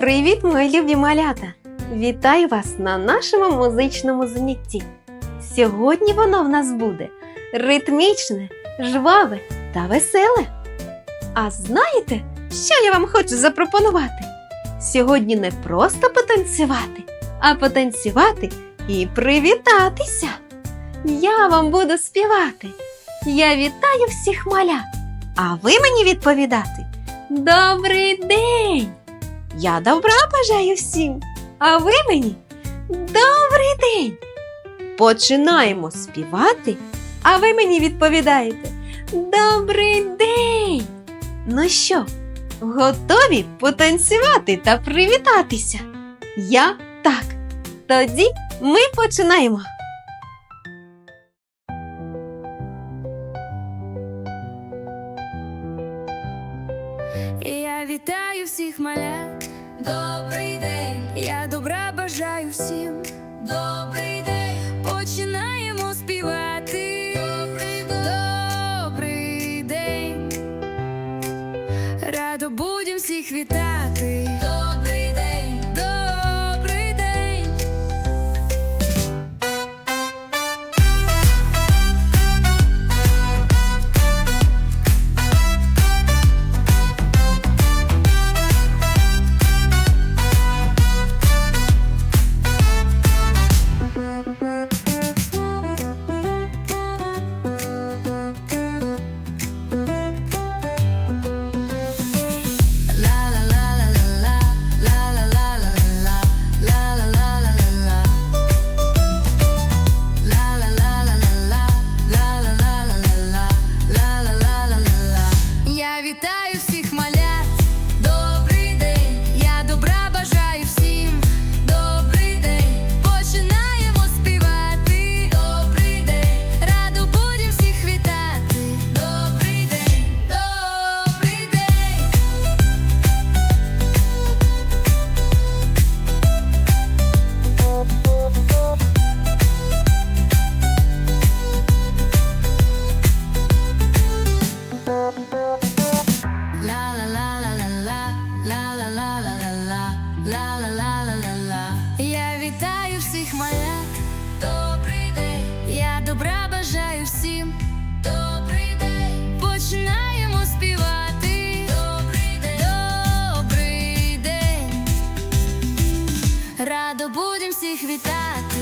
Привіт, мої любі малята! Вітаю вас на нашому музичному занятті. Сьогодні воно в нас буде ритмічне, жваве та веселе. А знаєте, що я вам хочу запропонувати? Сьогодні не просто потанцювати, а потанцювати і привітатися. Я вам буду співати. Я вітаю всіх малят. А ви мені відповідати Добрий день! Я добра бажаю всім, а ви мені добрий день. Починаємо співати, а ви мені відповідаєте Добрий день. Ну що, готові потанцювати та привітатися? Я так. Тоді ми починаємо. Я вітаю всіх малят. Добрий день. Я добра бажаю всім. Добрий день. Починаємо співати. Добрий день. Добрий день. Радо будем всіх вітати. gritar Радо будем всіх вітати.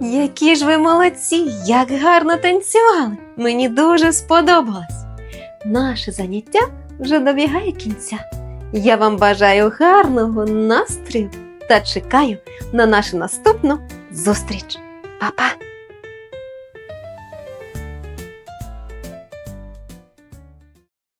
Які ж ви молодці, як гарно танцювали! Мені дуже сподобалось. Наше заняття вже добігає кінця. Я вам бажаю гарного настрою та чекаю на нашу наступну зустріч. Па-па!